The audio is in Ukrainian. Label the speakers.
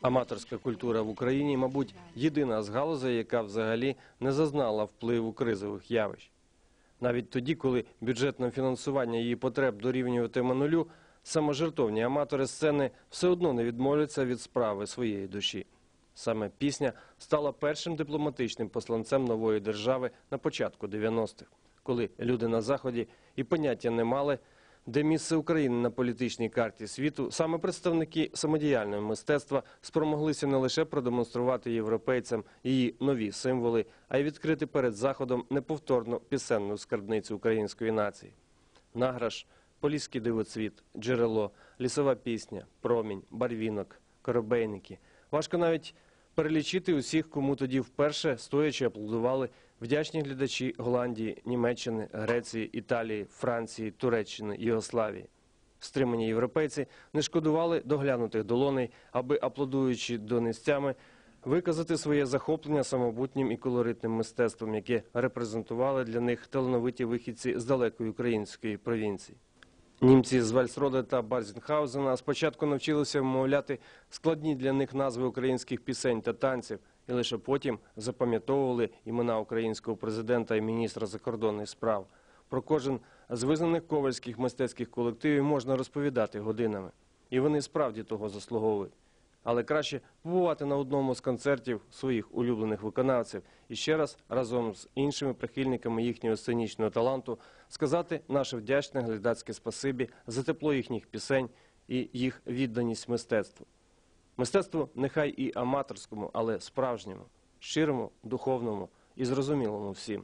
Speaker 1: Аматорська культура в Україні, мабуть, єдина з галузей, яка взагалі не зазнала впливу кризових явищ. Навіть тоді, коли бюджетне фінансування її потреб дорівнюватиме нулю, саможертовні аматори сцени все одно не відмовляться від справи своєї душі. Саме пісня стала першим дипломатичним посланцем нової держави на початку 90-х, коли люди на заході і поняття не мали, де місце України на політичній карті світу, саме представники самодіяльного мистецтва спромоглися не лише продемонструвати європейцям її нові символи, а й відкрити перед заходом неповторну пісенну скарбницю української нації. Награш, Поліський дивоцвіт, джерело, лісова пісня, промінь, барвінок, коробейники. Важко навіть перелічити усіх, кому тоді вперше стоячи аплодували вдячні глядачі Голландії, Німеччини, Греції, Італії, Франції, Туреччини, Єгославії. Стримані європейці не шкодували доглянутих долоней, аби, аплодуючи донестями, виказати своє захоплення самобутнім і колоритним мистецтвом, яке репрезентували для них талановиті вихідці з далекої української провінції. Німці з Вальсрода та Барзінхаузена спочатку навчилися вимовляти складні для них назви українських пісень та танців, і лише потім запам'ятовували імена українського президента і міністра закордонних справ. Про кожен з визнаних ковальських мистецьких колективів можна розповідати годинами, і вони справді того заслуговують. Але краще побувати на одному з концертів своїх улюблених виконавців і ще раз разом з іншими прихильниками їхнього сценічного таланту сказати наше вдячне глядацьке спасибі за тепло їхніх пісень і їх відданість мистецтву. Мистецтву нехай і аматорському, але справжньому, щирому, духовному і зрозумілому всім.